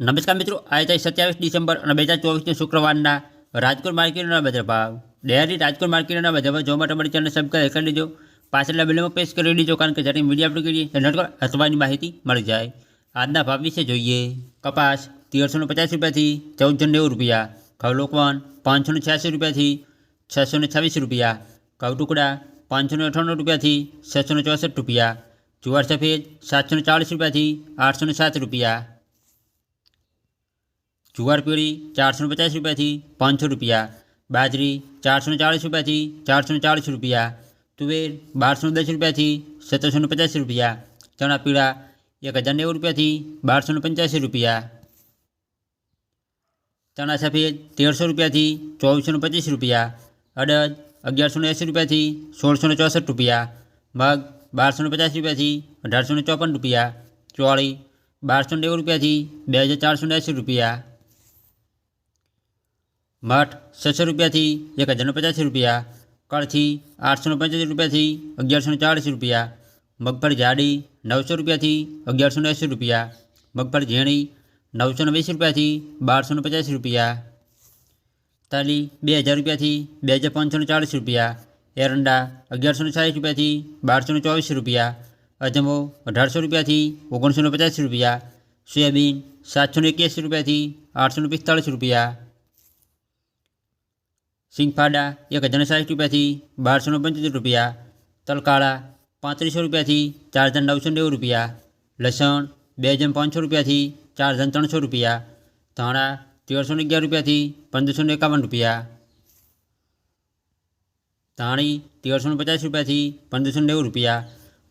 નમસ્કાર મિત્રો આજે સત્યાવીસ ડિસેમ્બર અને બે હજાર ચોવીસના શુક્રવારના રાજકોટ માર્કેટના બજાર ભાવ ડેરી રાજકોટ માર્કેટના બજાર ભાવ જોવા માટે અમારી ચેનલ સબસ્ક્રાઈબ કરી લેજો પાછળના બિલમાં પેશ કરી લેજો કારણ કે જ્યારે મીડિયા આપણે કરીએ તો નેટવર્ક અથવાની માહિતી મળી જાય આજના ભાવ વિશે જોઈએ કપાસ તેરસો ને પચાસ રૂપિયાથી ચૌદસો નેવું રૂપિયા ઘઉં લોકવન પાંચસો ને છ્યાસી રૂપિયાથી છસો ને છવ્વીસ રૂપિયા ઘઉં ટુકડા પાંચસો ને અઠ્ઠાણું રૂપિયાથી છસો ને ચોસઠ રૂપિયા જુવાર સફેદ સાતસો ને ચાળીસ રૂપિયાથી આઠસો ને સાત રૂપિયા જુવાર પીળી ચારસો પચાસ રૂપિયાથી પાંચસો રૂપિયા બાજરી ચારસો ચાળીસ રૂપિયાથી ચારસો ચાળીસ રૂપિયા તુવેર બારસો દસ રૂપિયાથી સત્તરસો પચાસ રૂપિયા ચણા પીળા એક હજાર નેવું રૂપિયાથી બારસો પંચ્યાસી રૂપિયા ચણા સફેદ તેરસો રૂપિયાથી ચોવીસો પચીસ રૂપિયા અડદ અગિયારસો એંસી રૂપિયાથી સોળસો ચોસઠ રૂપિયા મગ બારસો પચાસ રૂપિયાથી અઢારસો ચોપન રૂપિયા ચોળી બારસો નેવું રૂપિયાથી બે હજાર ચારસો એંસી રૂપિયા મઠ છસો રૂપિયાથી એક હજારનો પચાસી રૂપિયા કળથી આઠસો પંચ્યાસી રૂપિયાથી અગિયારસો ચાળીસ રૂપિયા મગફળી જાડી નવસો રૂપિયાથી અગિયારસો એંસી રૂપિયા મગફળી ઝીણી નવસો વીસ રૂપિયાથી બારસો પચાસી રૂપિયા તાલી બે હજાર રૂપિયાથી બે હજાર પાંચસો ચાળીસ રૂપિયા એરંડા અગિયારસો ચાળીસ રૂપિયાથી બારસો ચોવીસ રૂપિયા અજમો અઢારસો રૂપિયાથી ઓગણીસો પચાસી રૂપિયા સોયાબીન સાતસો એક્યાસી રૂપિયાથી આઠસો પિસ્તાળીસ રૂપિયા સિંગફાડા એક હજાર સાઠ રૂપિયાથી બારસો પંચોતેર રૂપિયા તલકાળા પાંત્રીસો રૂપિયાથી ચાર હજાર નવસો નેવું રૂપિયા લસણ બે હજાર પાંચસો રૂપિયાથી ચાર હજાર ત્રણસો રૂપિયા ધાણા તેરસો અગિયાર રૂપિયાથી પંદરસો એકાવન રૂપિયા ધાણી તેરસો પચાસ રૂપિયાથી પંદરસો નેવું રૂપિયા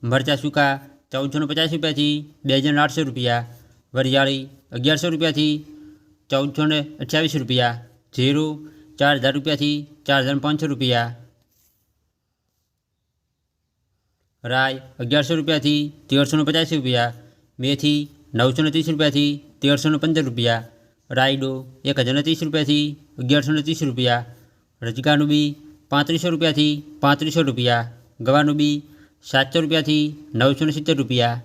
મરચાં સૂકા ચૌદસો પચાસ રૂપિયાથી બે હજાર આઠસો રૂપિયા વરિયાળી અગિયારસો રૂપિયાથી ચૌદસો અઠ્યાવીસ રૂપિયા જીરું ચાર હજાર રૂપિયાથી ચાર હજાર પાંચસો રૂપિયા રાય અગિયારસો રૂપિયાથી તેરસો પચાસ રૂપિયા મેથી નવસો ત્રીસ રૂપિયાથી તેરસો પંદર રૂપિયા રાયડો એક હજાર ત્રીસ રૂપિયાથી અગિયારસો ત્રીસ રૂપિયા રજગાનું બી પાંત્રીસો રૂપિયાથી પાંત્રીસો રૂપિયા ગવાનું બી સાતસો રૂપિયાથી નવસો સિત્તેર રૂપિયા